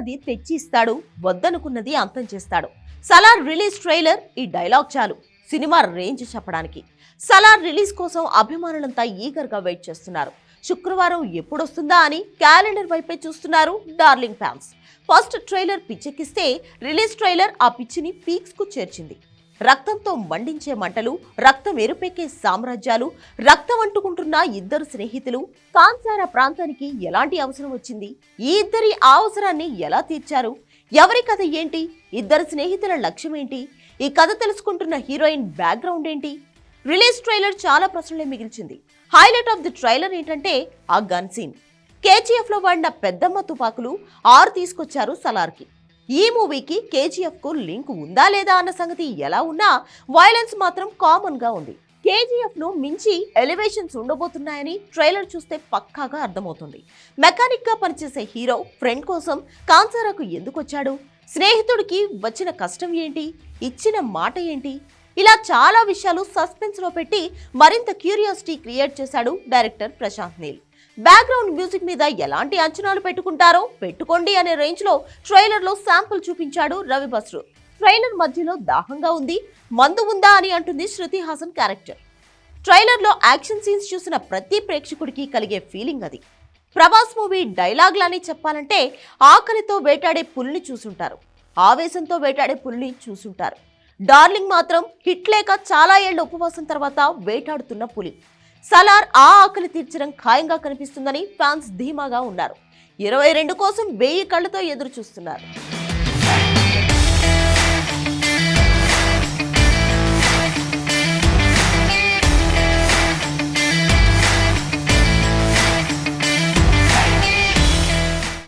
అనుకున్నది తెచ్చి ఇస్తాడు వద్దనుకున్నది అంతం చేస్తాడు. సలార్ రిలీజ్ ట్రైలర్ ఈ డైలాగ్ చాలు సినిమా రేంజ్ చెప్పడానికి. సలార్ రిలీజ్ కోసం అభిమానులంతా ఈగర్గా వెయిట్ చేస్తున్నారు. శుక్రవారం ఎప్పుడొస్తుందా అని క్యాలెండర్ వైపే చూస్తున్నారు డార్లింగ్ ఫ్యాన్స్. ఫస్ట్ ట్రైలర్ పిచ్చెక్కిస్తే రిలీజ్ ట్రైలర్ ఆ పిచ్చిని పీక్స్కు చేర్చింది. రక్తంతో మండించే మంటలు రక్తం ఎరుపెక్కే సామ్రాజ్యాలు రక్తం అంటుకుంటున్న ఇద్దరు స్నేహితులు కాన్సారా ప్రాంతానికి ఎలాంటి అవసరం వచ్చింది? ఈ ఇద్దరి ఆ అవసరాన్ని ఎలా తీర్చారు? ఎవరి కథ ఏంటి? ఇద్దరు స్నేహితుల లక్ష్యం ఏంటి? ఈ కథ తెలుసుకుంటున్న హీరోయిన్ బ్యాక్గ్రౌండ్ ఏంటి? రిలీజ్ ట్రైలర్ చాలా ప్రశ్నలే మిగిల్చింది. హైలైట్ ఆఫ్ ది ట్రైలర్ ఏంటంటే ఆ గన్ సీన్. కేజీఎఫ్లో వాడిన పెద్దమ్మ తుపాకులు ఆరు తీసుకొచ్చారు సలార్కి. ఈ మూవీకి కేజీఎఫ్కు లింక్ ఉందా లేదా అన్న సంగతి ఎలా ఉన్నా వైలెన్స్ మాత్రం కామన్గా ఉంది. కేజీఎఫ్ను మించి ఎలివేషన్స్ ఉండబోతున్నాయని ట్రైలర్ చూస్తే పక్కాగా అర్థమవుతుంది. మెకానిక్గా పనిచేసే హీరో ఫ్రెండ్ కోసం కాన్సారాకు ఎందుకు వచ్చాడు? స్నేహితుడికి వచ్చిన కష్టం ఏంటి? ఇచ్చిన మాట ఏంటి? ఇలా చాలా విషయాలు సస్పెన్స్లో పెట్టి మరింత క్యూరియాసిటీ క్రియేట్ చేశాడు director Prashanth Neel. Background music మీద ఎలాంటి అంచనాలు పెట్టుకుంటారో పెట్టుకోండి అనే రేంజ్లో ట్రైలర్లో శాంపుల్ చూపించాడు రవి బస్రు ట్రైలర్ మధ్యలో దాహంగా ఉంది మందు ఉందా అని అంటుంది శృతి హాసన్ క్యారెక్టర్. ట్రైలర్లో యాక్షన్ సీన్స్ చూసిన ప్రతి ప్రేక్షకుడికి కలిగే ఫీలింగ్ అది. ప్రభాస్ మూవీ డైలాగ్లానే చెప్పాలంటే ఆకలితో వేటాడే పుల్ని చూసుంటారు ఆవేశంతో వేటాడే పుల్ని చూసుంటారు. డార్లింగ్ మాత్రం హిట్ లేక చాలా ఏళ్ళ ఉపవాసం తర్వాత వేటాడుతున్న పులి. సలార్ ఆ ఆకలి తీర్చడం ఖాయంగా కనిపిస్తుందని ఫ్యాన్స్ ధీమాగా ఉన్నారు. ఇరవై రెండు కోసం వెయ్యి కళ్ళతో ఎదురు చూస్తున్నారు